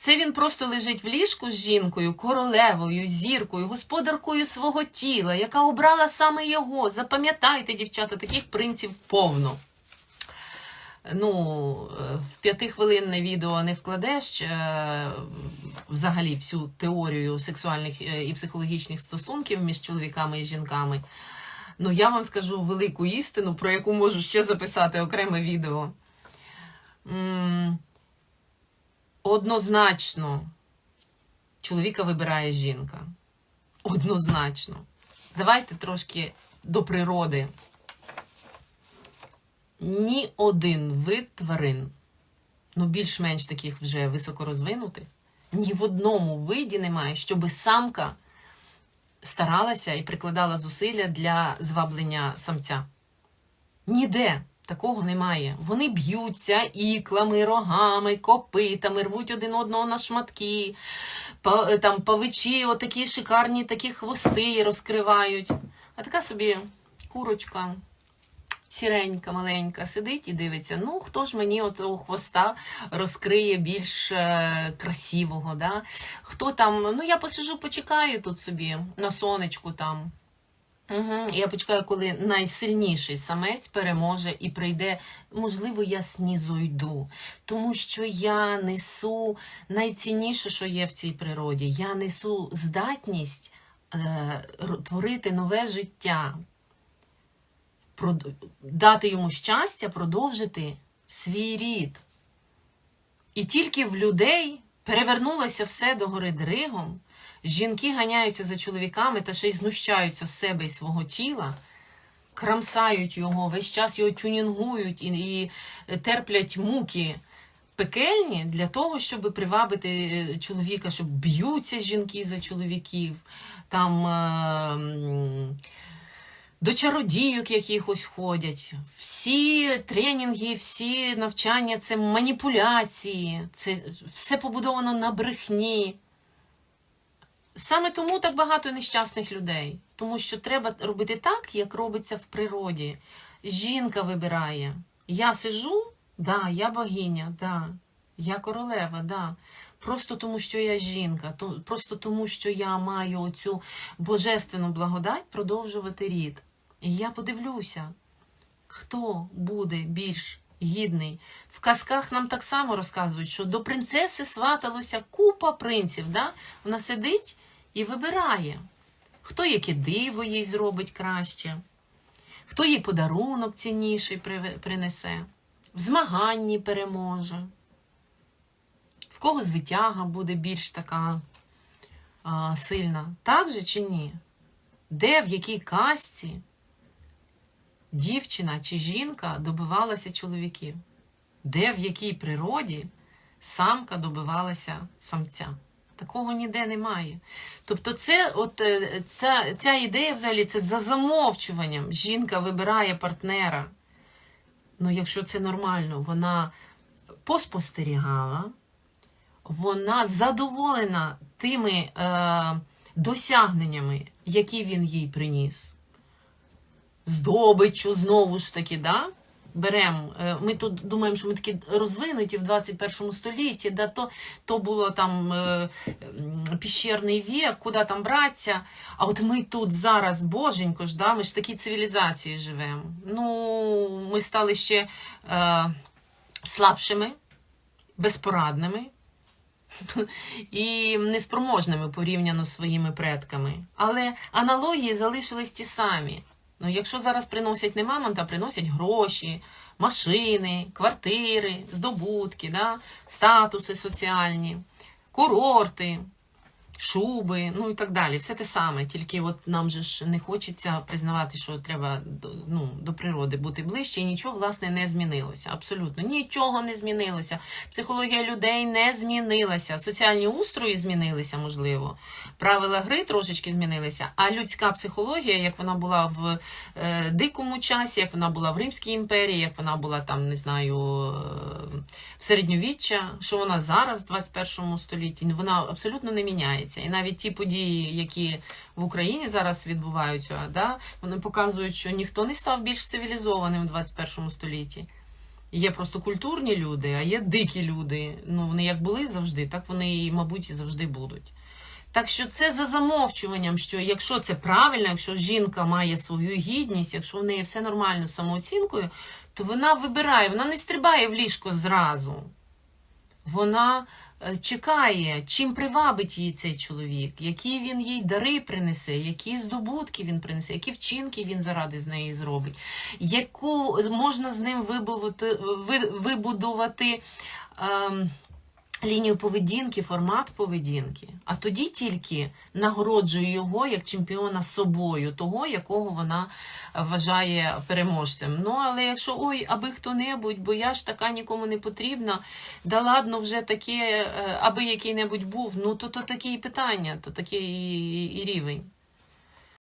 Це він просто лежить в ліжку з жінкою, королевою, зіркою, господаркою свого тіла, яка обрала саме його. Запам'ятайте, дівчата, таких принців повно. Ну, в п'ятихвилинне відео не вкладеш е, взагалі всю теорію сексуальних е, і психологічних стосунків між чоловіками і жінками. Ну, я вам скажу велику істину, про яку можу ще записати окреме відео. Однозначно, чоловіка вибирає жінка. Однозначно. Давайте трошки до природи. Ні один вид тварин, ну більш-менш таких вже високорозвинутих, ні в одному виді немає, щоби самка старалася і прикладала зусилля для зваблення самця. Ніде такого немає. Вони б'ються іклами, рогами, копитами, рвуть один одного на шматки, там павичі, отакі шикарні такі хвости розкривають. А така собі курочка. Сіренька, маленька, сидить і дивиться, ну хто ж мені от того хвоста розкриє більш е, красивого, да? Хто там, ну я посижу, почекаю тут собі на сонечку там. Угу. Я почекаю, коли найсильніший самець переможе і прийде, можливо, я снізойду, тому що я несу найцінніше, що є в цій природі. Я несу здатність е, творити нове життя, прод- дати йому щастя, продовжити свій рід. І тільки в людей перевернулося все до гори дригом. Жінки ганяються за чоловіками та ще й знущаються з себе і свого тіла, крамсають його, весь час його тюнінгують і, і терплять муки пекельні для того, щоб привабити е, чоловіка, щоб б'ються жінки за чоловіків, там е, до чародійок якихось ходять. Всі тренінги, всі навчання це маніпуляції, це все побудовано на брехні. Саме тому так багато нещасних людей. Тому що треба робити так, як робиться в природі. Жінка вибирає. Я сижу, да, я богиня, да, я королева, да. Просто тому, що я жінка, то, просто тому, що я маю оцю божественну благодать продовжувати рід. І я подивлюся, хто буде більш гідний. В казках нам так само розказують, що до принцеси сваталося купа принців. Да? Вона сидить і вибирає, хто яке диво їй зробить краще, хто їй подарунок цінніший принесе, в змаганні переможе, в кого звитяга буде більш така а, сильна. Так же чи ні? Де в якій казці дівчина чи жінка добивалася чоловіків? Де в якій природі самка добивалася самця? Такого ніде немає. Тобто, це, от, е, ця, ця ідея взагалі це за замовчуванням. Жінка вибирає партнера. Ну, якщо це нормально, вона поспостерігала, вона задоволена тими е, досягненнями, які він їй приніс. Здобиччю, знову ж таки, да? Беремо. Ми тут думаємо, що ми такі розвинуті в 21 столітті, да, то, то було там е, піщерний вік, куди там братися. А от ми тут зараз, боженько ж, да, ми ж в такій цивілізації живемо. Ну, ми стали ще е, слабшими, безпорадними і неспроможними порівняно з своїми предками. Але аналогії залишились ті самі. Ну, якщо зараз приносять не мамонта, приносять гроші, машини, квартири, здобутки, да? статуси соціальні, курорти, шуби, ну і так далі. Все те саме. Тільки от нам же ж не хочеться признавати, що треба ну, до природи бути ближче, і нічого, власне, не змінилося. Абсолютно нічого не змінилося. Психологія людей не змінилася. Соціальні устрої змінилися, можливо. Правила гри трошечки змінилися. А людська психологія, як вона була в е, дикому часі, як вона була в Римській імперії, як вона була там, не знаю, е, в середньовіччя, що вона зараз, в 21 столітті, вона абсолютно не міняється. І навіть ті події, які в Україні зараз відбуваються, да, вони показують, що ніхто не став більш цивілізованим в 21 столітті. Є просто культурні люди, а є дикі люди. Ну, вони як були завжди, так вони і, мабуть, і завжди будуть. Так що це за замовчуванням, що якщо це правильно, якщо жінка має свою гідність, якщо в неї все нормально з самооцінкою, то вона вибирає, вона не стрибає в ліжко зразу. Вона чекає, чим привабить її цей чоловік, які він їй дари принесе, які здобутки він принесе, які вчинки він заради з неї зробить, яку можна з ним вибудувати, вибудувати ем, лінію поведінки, формат поведінки. А тоді тільки нагороджує його як чемпіона собою, того, якого вона вважає переможцем. Ну, але якщо ой, аби хто-небудь, бо я ж така нікому не потрібна, да ладно, вже таке, е, аби який-небудь був, ну то, то такі і питання, то такий і, і рівень.